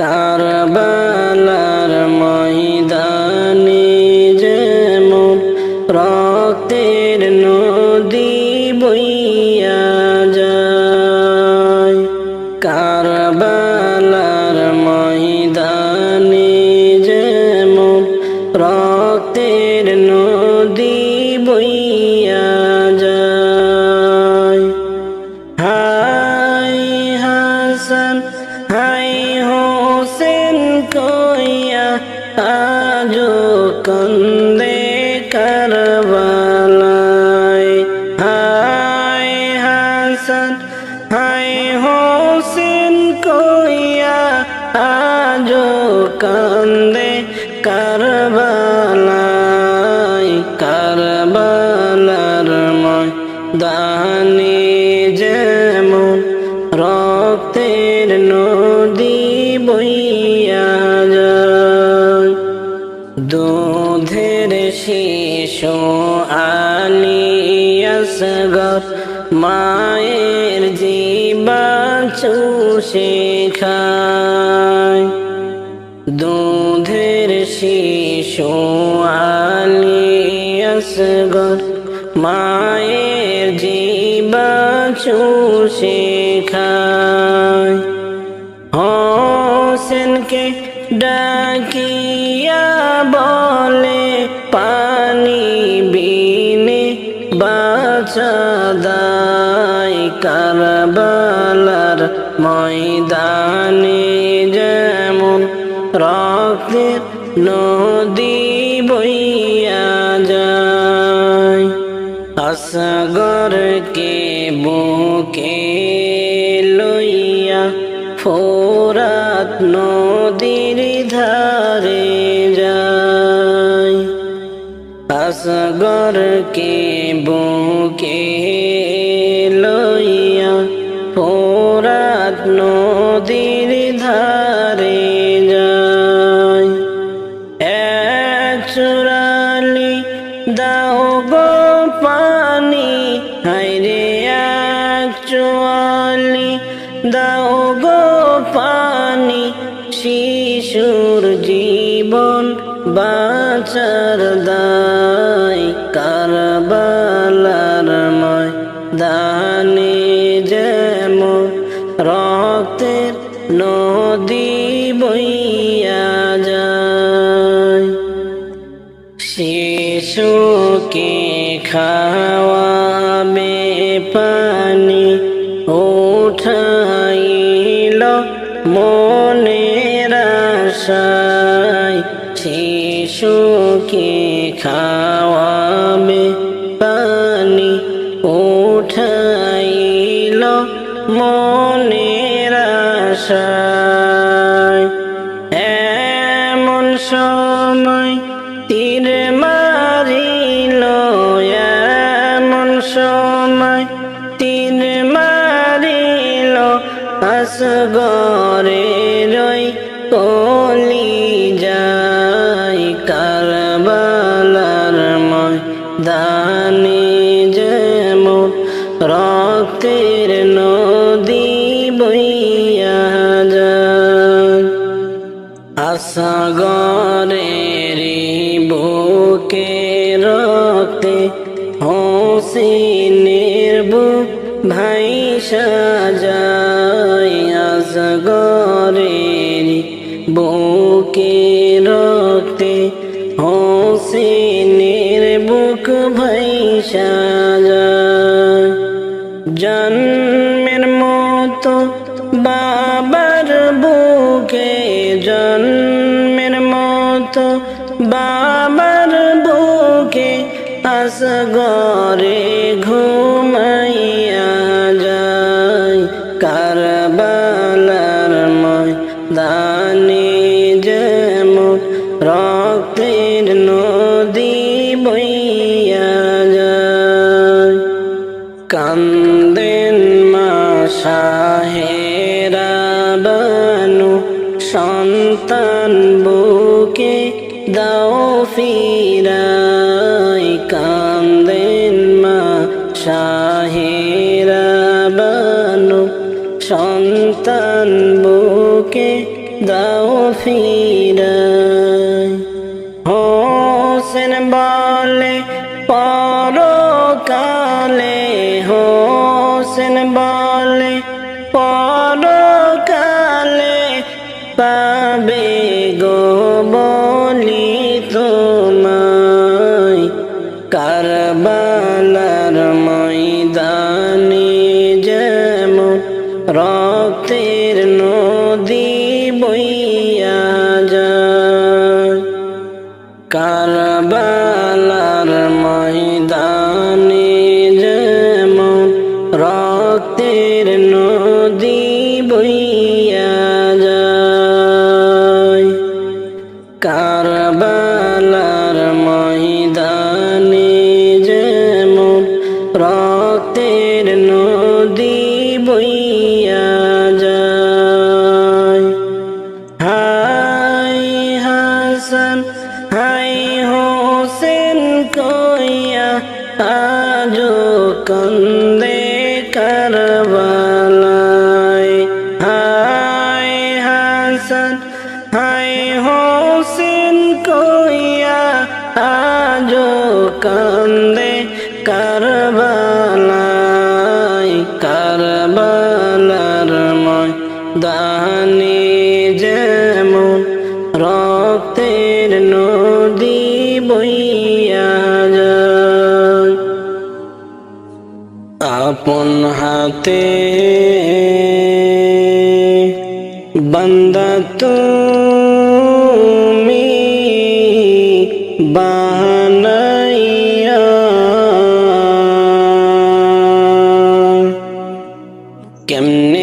কারবালার ময়দানে आज দুধের শিশু আলিয়াসগর মায়ের জীবা চুষে খায়। দুধের শিশু আলিয়াসগর মায়ের জীবা চুষে খায়। বাচাদাই কারবালার ময়দানে যেমন রক্তের নদী বইয়া যায় আসগরকে বুকে লইয়া ফোরাত নদীর ধারে যায় আসগরকে বুকে লইয়া ফোরাত নদীর ধারে যায় এক দাও গো পানি হাইরে এক চুয়ালি দাও গো পানি, শিশুর জীবন বাঁচার দায় ময়দানে যেমন রক্তের নদী বইয়া যায়। শিশুকে খাওয়াবে পানি উঠাইল মনের আশায়। শিশুকে খাওয়াবে মনের আশায় বইয়া আসগরের বুকে রক্তে হোসেনের বুক ভাই সাজায় আসগরের বুকে রক্তে হোসেনের বুক ভাই সাজায় জন্মের মতো বাবার বুকে আসগরে বুকে দাও ফিরাই কান্দেন মা শাহেরা বানু। সন্তান বুকে দাও ফির কারবা কারবালায় কারবালার ময়দানে যেমন রক্তের নদী বইয়া যায়। আপন হাতে কেমনে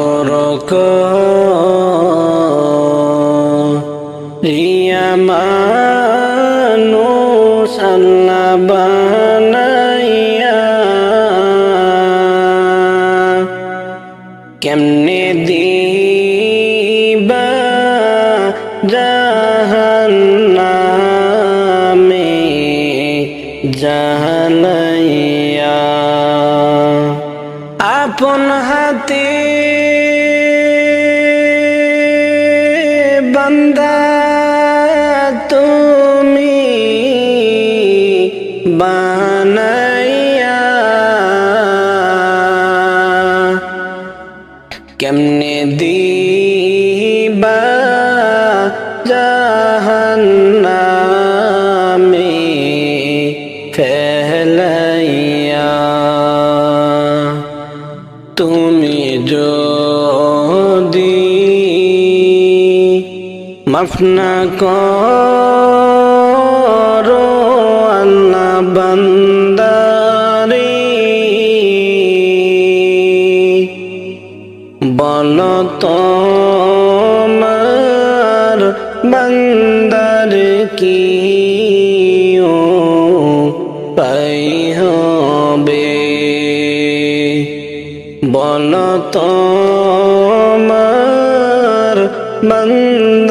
মোবারক রিয়া মা মাফনা করো আল্লাহ বান্দারে। বল তোমার বান্দার কি পাই হবে? বল তোমার বান্দার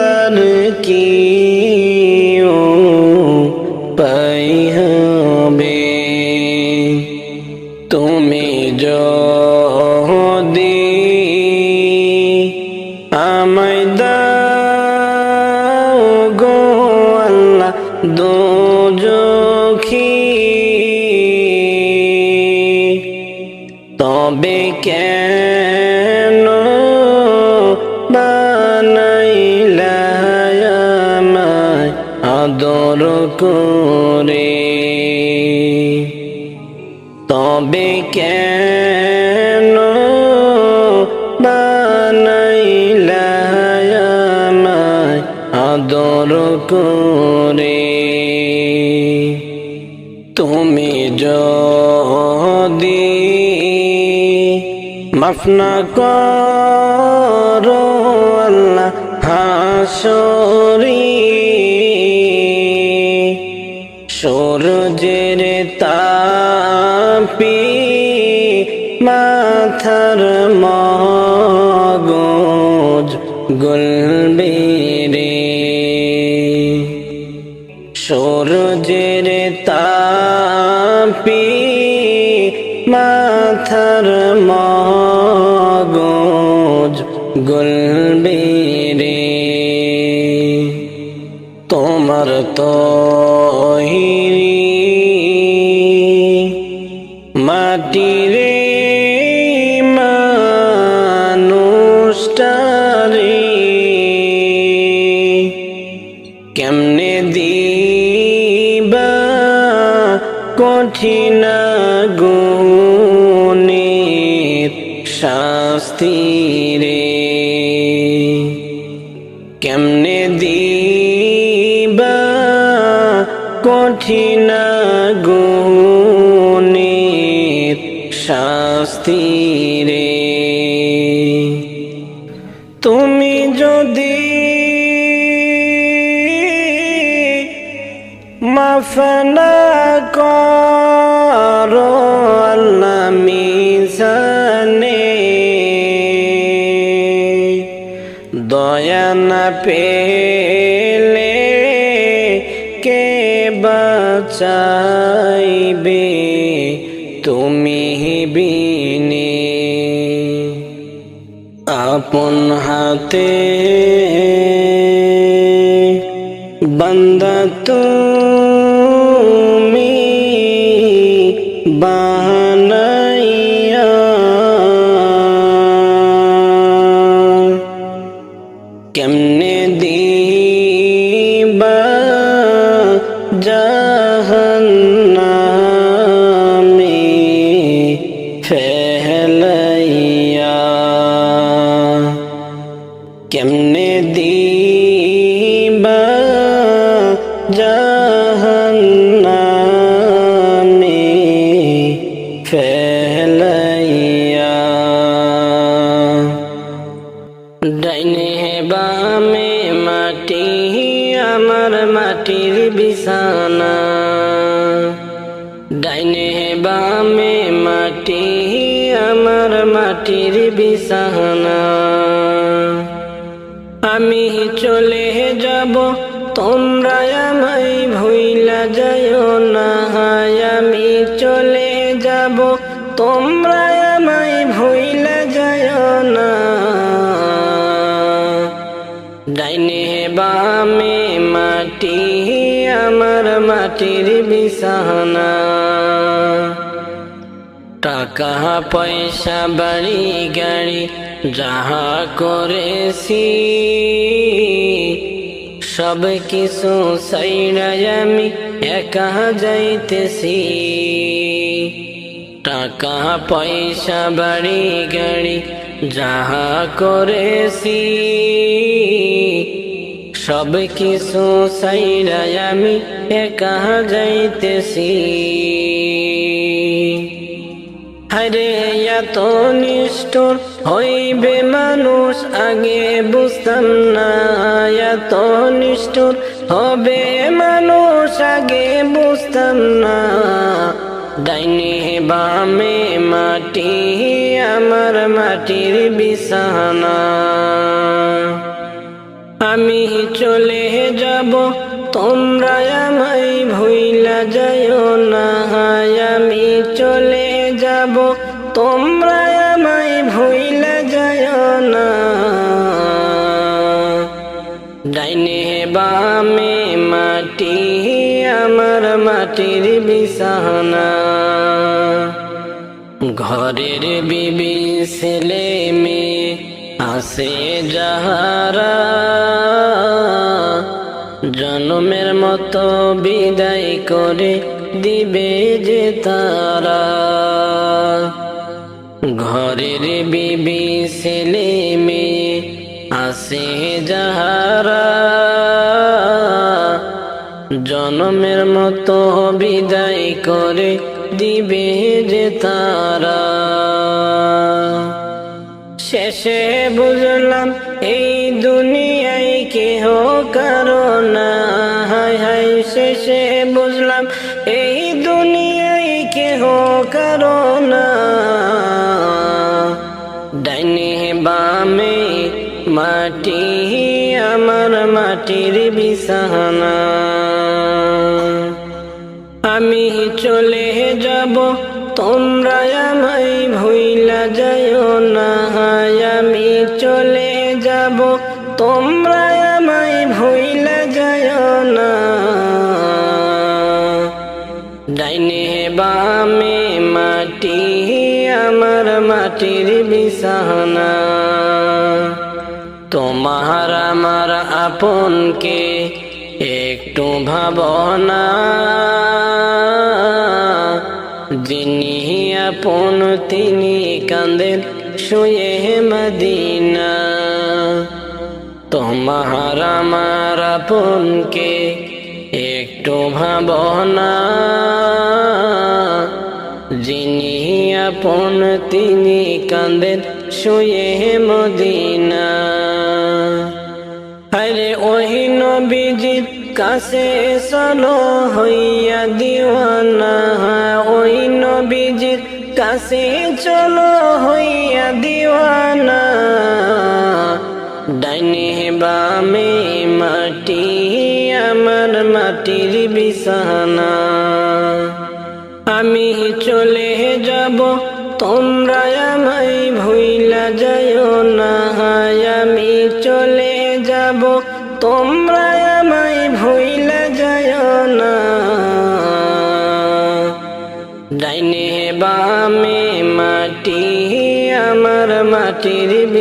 রে তবে কেন আদর করে? তুমি যদি মাফনা কর আল্লাহ হাসরি পি মাথার মগজ গুলবেরে। সূর্যের তাপি মাথার মগজ গুলবেরে। তোমার তো মাটির শাস্তি রে তুমি যদি মাফ না করো আল্লাহ মিজানে দয়া না পেলে আপন হাতে বান্দা তুমি কেমনে দিবা যাব তোমরা আমায় ভুইলা যাইও না আমি চলে যাব তোমরা আমায় ভুইলা যাইও না। ডাইনে বামে মাটি, আমার মাটির বিছানা। টাকা, পয়সা, বাড়ি, গাড়ি, যাহা করেছি সব কিছু সাইড়াই আমি একা যাইতেছি। টাকা, পয়সা, বাড়ি, গাড়ি, যাহা করেছি। সব কিছু সাইড়াই আমি একা যাইতেছি। হরে এত নিষ্ঠুর হইবে মানুষ আগে বুঝতাম না, এত নিষ্ঠুর হবে মানুষ আগে বুঝতাম না। ডাইনে বামে মাটি, আমার মাটির বিছানা। আমি চলে যাব, তোমরা আমায় ভুইলা যাইও না, আমি চলে তোমরা আমায় ভুইলা যাইও না। ডাইনে বামে মাটি, আমার মাটির বিছানা। ঘরের বিবি ছেলে মেয়ে আসে যাহারা। জন্মের মতো বিদায় করে দিবে যে তারা। ঘরের বিবি ছেলে মেয়ে আসে যাহারা। জনমের মতো বিদায় করে দিবে যে তারা। শেষে মাটি, আমার মাটির বিছানা। আমি চলে যাব, তোমরা আমায় ভুইলা যাইও না। আমি চলে যাব, তোমরা আমায় ভুইলা যাইও না। ডাইনে বামে মাটি, আমার মাটির বিছানা। আপনকে একটু ভাবনা যিনি আপন, তিনি কান্দেন শুয়ে মদিনা। তোমার আমার আপনকে একটু ভাবনা যিনি আপন, তিনি কান্দেন শুয়ে মদিনা। আরে ওই নবীজির কাছে চলো হইয়া দিওয়ানা। ওই নবীজির কাছে চলো হইয়া দিওয়ানা। ডাইনে বামে মাটি, আমার মাটির বিছানা। আমি চলে যাব, তোমরা আমায় ভুইলা যায় না।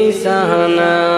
বিছানা